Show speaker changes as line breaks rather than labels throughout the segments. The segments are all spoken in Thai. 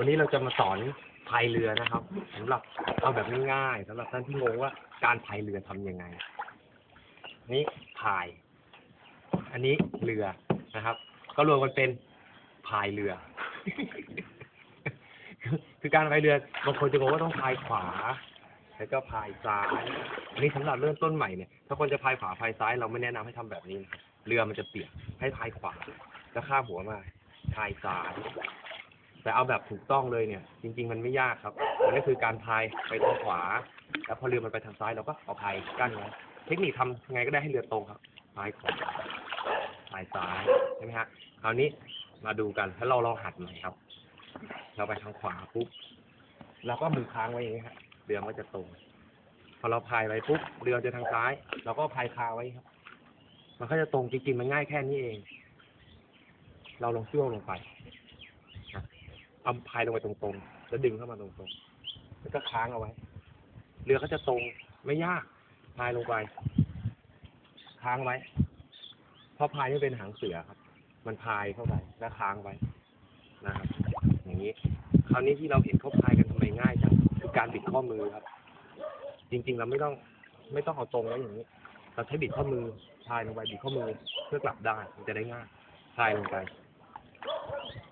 วันนี้เราจะมาสอนพายเรือนะครับสำหรับเอาแบบง่ายๆสำหรับท่านที่งงว่าการพายเรือทำยังไง นี่พาย อันนี้เรือนะครับ ก็รวมกันเป็นพายเรือ คือการพายเรือบางคนจะงงว่าต้องพายขวา แล้วก็พายซ้าย อันนี้สำหรับเริ่มต้นใหม่เนี่ยถ้าคนจะพายขวาพายซ้าย เราไม่แนะนำให้ทำแบบนี้นะเรือมันจะเปียกให้พายขวาแล้วข้ามหัวมาพายซ้าย แต่เอาแบบถูกต้องเลยเนี่ย จริง ๆ มันไม่ยากครับ มันก็คือการพายไปทางขวา แล้วพอเรือมันไปทางซ้ายเราก็เอาพายกั้นไว้เทคนิคทำยังไงก็ได้ให้เรือตรงครับพายขวาพายซ้ายใช่ไหมฮะคราวนี้มาดูกันแล้วเราลองหัดหม่ครับ เราไปทางขวาปุ๊บเราก็มือค้างไว้อย่างนี้ครับเรือมันก็จะตรงพอเราพายไปปุ๊บเรือจะทางซ้ายเราก็พายคาไว้ครับ มันก็จะตรงจริงๆมันง่ายแค่นี้เอง เราลงช่วงลงไป อาพายลงไปตรงๆ แล้วดึงเข้ามาตรงๆ แล้วก็ค้างเอาไว้ เรือก็จะตรงไม่ยากพายลงไป ค้างไว้ เพราะพายนี่เป็นหางเสือครับ มันพายเข้าไปแล้วค้างไว้นะครับ อย่างนี้ คราวนี้ที่เราเห็นเขาพายกันทำไมง่ายจังคือการบิดข้อมือครับ จริงๆเราไม่ต้องไม่ต้องเอาตรงไว้อย่างนี้ เราใช้บิดข้อมือพายลงไปบิดข้อมือเพื่อกลับได้มันจะได้ง่ายพายลงไป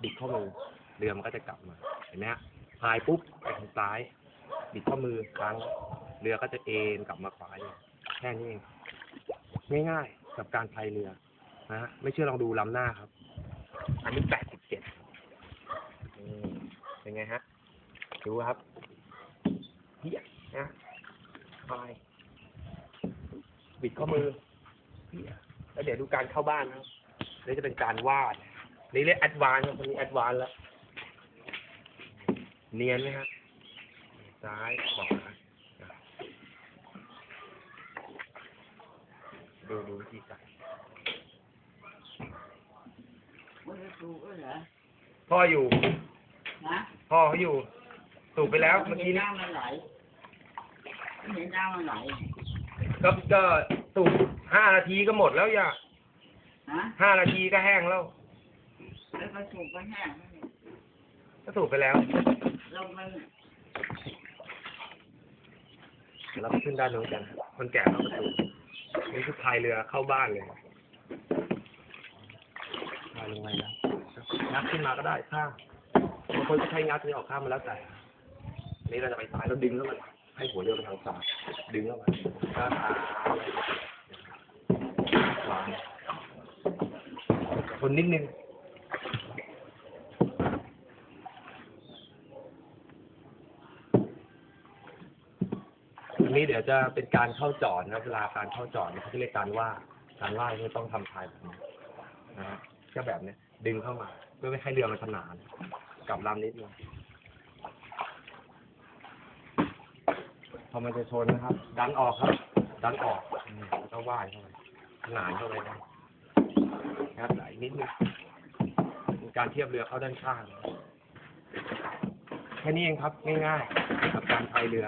บิดข้อมือ เรือมันก็จะกลับมา เห็นไหมฮะพายปุ๊บไปทางซ้าย บิดข้อมือค้างเรือก็จะเอ็นกลับมาขวาเองแค่นี้เอง ง่ายๆ กับการพายเรือนะฮะ ไม่เชื่อลองดูลำหน้าครับ อันนี้แปดสิบเจ็ดเป็นไงฮะ ดูครับเฮียนะพาย บิดข้อมือเฮียแล้วเดี๋ยวดูการเข้าบ้านนะครับนี่จะเป็นการวาด นี่เรียกแอดวานครับคนนี้แอดวานแล้ว เนียนไหมครับ ซ้ายขวาดูดูวิธีการ
ไม่ได้สูบด้วยเหรอ
พ่ออยู่
ฮะ
พ่อเขาอยู่ สูบไปแล้วเมื่อกี้
เห็น
นี้
น้ำมันไหลไม่เห็นน้ำมันไหล
ก็ก็สูบห้านาทีก็หมดแล้วอย่า
ฮะ
ห้านาทีก็แห้งแล้ว
แล้วก็สูบก็แห้งแล้วเนี่ย
ก็สูบไปแล้ว
ลมมัน
เราขึ้นด้านโน้นกันครับคนแก่เราประตูนี่คือพายเรือเข้าบ้านเลยพายลงไปแล้วงัดขึ้นมาก็ได้ข้างบางคนก็ใช้งัดนี่ออกข้างมาแล้วแต่นี่เราจะไปซ้ายเราดึงแล้วมันให้หัวเรือไปทางซ้ายดึงแล้วมันก็พาวางคนนิดนึง อั นี้เดี๋ยวจะเป็นการเข้าจอดนะเวลาการเข้าจอดเนี่ยเขาจะเรียกการว่าการว่ายนี่ต้องทำพายแบบนี้นะฮะก็แบบเนี้ยดึงเข้ามา เพื่อไม่ให้เรือมันขนานกับลำนิดนึงพอมันจะชนนะครับ ดันออกครับ ดันออกแล้วก็ว่ายเข้าไปขนานเข้าไปนะครับไหลนิดนึงการเทียบเรือเข้าด้านข้างแค่นี้เองครับง่ายๆกับการพายเรือ